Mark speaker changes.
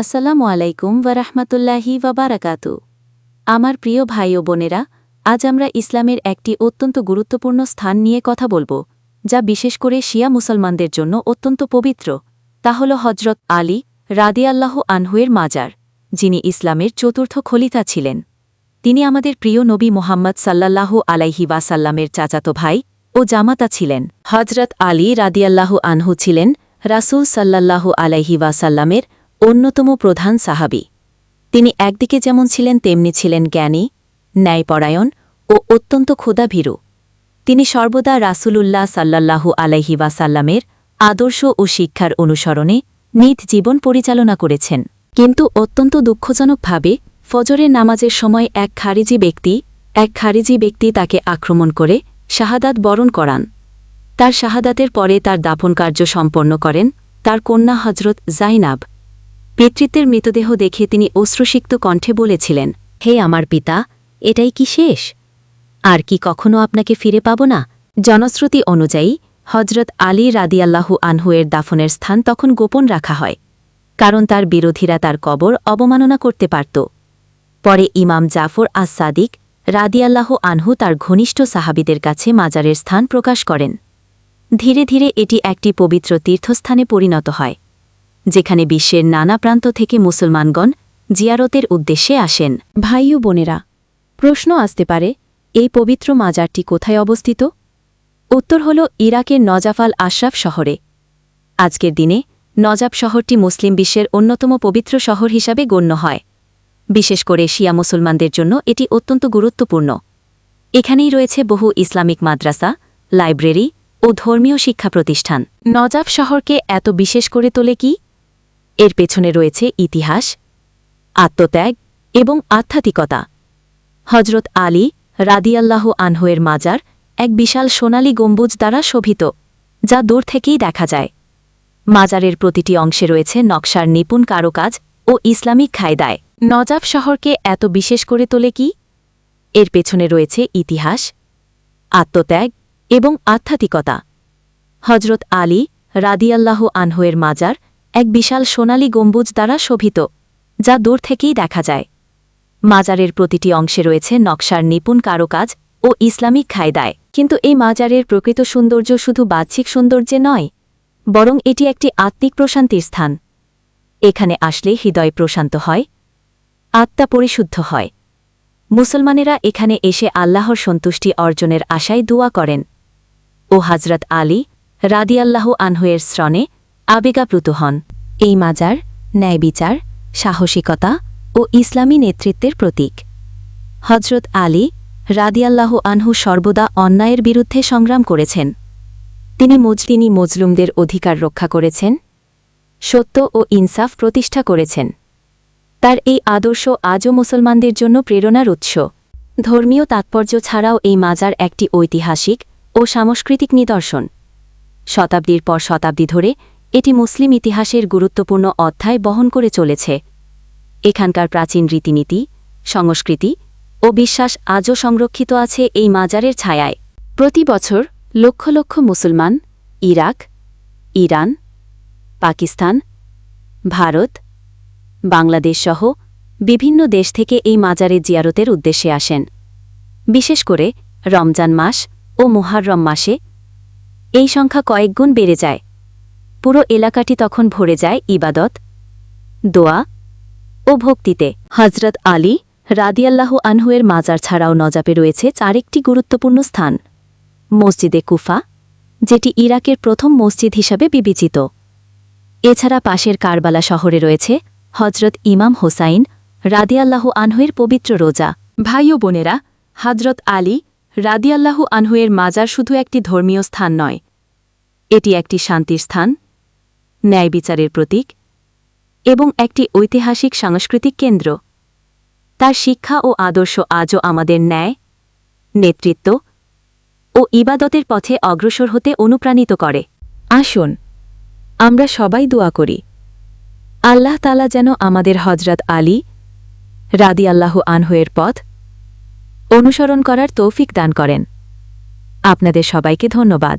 Speaker 1: আসসালামু আলাইকুম ওয়ারাহমাতুল্লাহি ওয়াবারাকাতু। আমার প্রিয় ভাই ও বোনেরা, আজ আমরা ইসলামের একটি অত্যন্ত গুরুত্বপূর্ণ স্থান নিয়ে কথা বলব, যা বিশেষ করে শিয়া মুসলমানদের জন্য অত্যন্ত পবিত্র। তা হল হজরত আলী রাদিয়াল্লাহ আনহুয়ের মাজার, যিনি ইসলামের চতুর্থ খলিফা ছিলেন। তিনি আমাদের প্রিয় নবী মোহাম্মদ সাল্লাল্লাহ আলাইহি ওয়াসাল্লামের চাচাতো ভাই ও জামাতা ছিলেন। হজরত আলী রাদিয়াল্লাহ আনহু ছিলেন রাসূল সাল্লাল্লাহু আলাইহি ওয়াসাল্লামের অন্যতম প্রধান সাহাবি। তিনি একদিকে যেমন ছিলেন, তেমনি ছিলেন জ্ঞানী, ন্যায়পরায়ণ ও অত্যন্ত ক্ষুধাভীরু। তিনি সর্বদা রাসূলুল্লাহ সাল্লাল্লাহু আলাইহি ওয়াসাল্লামের আদর্শ ও শিক্ষার অনুসরণে নিজ জীবন পরিচালনা করেছেন। কিন্তু অত্যন্ত দুঃখজনকভাবে ফজরের নামাজের সময় এক খারিজি ব্যক্তি, এক খারিজি ব্যক্তি তাকে আক্রমণ করে শাহাদাত বরণ করান। তার শাহাদাতের পরে তার দাফন কার্য সম্পন্ন করেন। তার কন্যা হজরত জাইনাব পিতৃত্বের মৃতদেহ দেখে তিনি অশ্রুসিক্ত কণ্ঠে বলেছিলেন, হে আমার পিতা, এটাই কি শেষ? আর কি কখনো আপনাকে ফিরে পাব না? জনশ্রুতি অনুযায়ী হজরত আলী রাদিয়াল্লাহু আনহুয়ের দাফনের স্থান তখন গোপন রাখা হয়, কারণ তার বিরোধীরা তার কবর অবমাননা করতে পারত। পরে ইমাম জাফর আস সাদিক রাদিয়াল্লাহ আনহু তার ঘনিষ্ঠ সাহাবিদের কাছে মাজারের স্থান প্রকাশ করেন। ধীরে ধীরে এটি একটি পবিত্র তীর্থস্থানে পরিণত হয়। যেখানে বিশ্বের নানা প্রান্ত থেকে মুসলমানগণ জিয়ারতের উদ্দেশ্যে আসেন। ভাই ও বোনেরা, প্রশ্ন আসতে পারে, এই পবিত্র মাজারটি কোথায় অবস্থিত? উত্তর হল ইরাকের নজাফাল আশরাফ শহরে। আজকের দিনে নজাব শহরটি মুসলিম বিশ্বের অন্যতম পবিত্র শহর হিসাবে গণ্য হয়। বিশেষ করে শিয়া মুসলমানদের জন্য এটি অত্যন্ত গুরুত্বপূর্ণ। এখানেই রয়েছে বহু ইসলামিক মাদ্রাসা, লাইব্রেরি ও ধর্মীয় শিক্ষা প্রতিষ্ঠান নজাব শহরকে এত বিশেষ করে তোলে কি? এর পেছনে রয়েছে ইতিহাস, আত্মত্যাগ এবং আধ্যাত্মিকতা। হজরত আলী রাদিয়াল্লাহ আনহুয়ের মাজার এক বিশাল সোনালী গম্বুজ দ্বারা শোভিত, যা দূর থেকেই দেখা যায়। মাজারের প্রতিটি অংশে রয়েছে নকশার নিপুণ কারুকাজ ও ইসলামিক খায়দায়। নজাব শহরকে এত বিশেষ করে তোলে কি? এর পেছনে রয়েছে ইতিহাস, আত্মত্যাগ এবং আধ্যাত্মিকতা। হজরত আলী রাদিয়াল্লাহ আনহুয়ের মাজার এক বিশাল সোনালী গম্বুজ দ্বারা শোভিত, যা দূর থেকেই দেখা যায়। মাজারের প্রতিটি অংশে রয়েছে নকশার নিপুণ কারুকাজ ও ইসলামিক খায়দায়। কিন্তু এই মাজারের প্রকৃত সৌন্দর্য শুধু বাহ্যিক সৌন্দর্যে নয়, বরং এটি একটি আত্মিক প্রশান্তির স্থান। এখানে আসলে হৃদয় প্রশান্ত হয়, আত্মা পরিশুদ্ধ হয়। মুসলমানেরা এখানে এসে আল্লাহর সন্তুষ্টি অর্জনের আশায় দোয়া করেন। ও হজরত আলী রাদিয়াল্লাহ আনহুয়ের শ্রণে আবেগাপ্লুত হন। এই মাজার ন্যায় বিচার, সাহসিকতা ও ইসলামী নেতৃত্বের প্রতীক। হজরত আলী রাদিয়াল্লাহ আনহু সর্বদা অন্যায়ের বিরুদ্ধে সংগ্রাম করেছেন। তিনি মজলিনী মজলুমদের অধিকার রক্ষা করেছেন, সত্য ও ইনসাফ প্রতিষ্ঠা করেছেন। তার এই আদর্শ আজও মুসলমানদের জন্য প্রেরণার উৎস। ধর্মীয় তাৎপর্য ছাড়াও এই মাজার একটি ঐতিহাসিক ও সাংস্কৃতিক নিদর্শন। শতাব্দীর পর শতাব্দী ধরে এটি মুসলিম ইতিহাসের গুরুত্বপূর্ণ অধ্যায় বহন করে চলেছে। এখানকার প্রাচীন রীতিনীতি, সংস্কৃতি ও বিশ্বাস আজও সংরক্ষিত আছে এই মাজারের ছায়ায়। প্রতি বছর লক্ষ লক্ষ মুসলমান, ইরাক, ইরান, পাকিস্তান, ভারত, বাংলাদেশ সহ বিভিন্ন দেশ থেকে এই মাজারে জিয়ারতের উদ্দেশ্যে আসেন। বিশেষ করে রমজান মাস ও মুহাররম মাসে এই সংখ্যা কয়েকগুণ বেড়ে যায়। পুরো এলাকাটি তখন ভরে যায় ইবাদত, দোয়া ও ভক্তিতে। হজরত আলী রাদিয়াল্লাহ আনহুয়ের মাজার ছাড়াও নজাপে রয়েছে চারেকটি গুরুত্বপূর্ণ স্থান। মসজিদে কুফা, যেটি ইরাকের প্রথম মসজিদ হিসাবে বিবেচিত। এছাড়া পাশের কারবালা শহরে রয়েছে হজরত ইমাম হোসাইন রাদিয়াল্লাহু আনহুয়ের পবিত্র রোজা। ভাই ও বোনেরা হজরত আলী রাদিয়াল্লাহু আনহুয়ের মাজার শুধু একটি ধর্মীয় স্থান নয়, এটি একটি শান্তির স্থান। ন্যায় বিচারের প্রতীক এবং একটি ঐতিহাসিক সাংস্কৃতিক কেন্দ্র। তার শিক্ষা ও আদর্শ আজও আমাদের ন্যায়, নেতৃত্ব ও ইবাদতের পথে অগ্রসর হতে অনুপ্রাণিত করে। আসুন, আমরা সবাই দোয়া করি, আল্লাহ তালা যেন আমাদের হজরত আলী রাদি আল্লাহ আনহুয়ের পথ অনুসরণ করার তৌফিক দান করেন। আপনাদের সবাইকে ধন্যবাদ।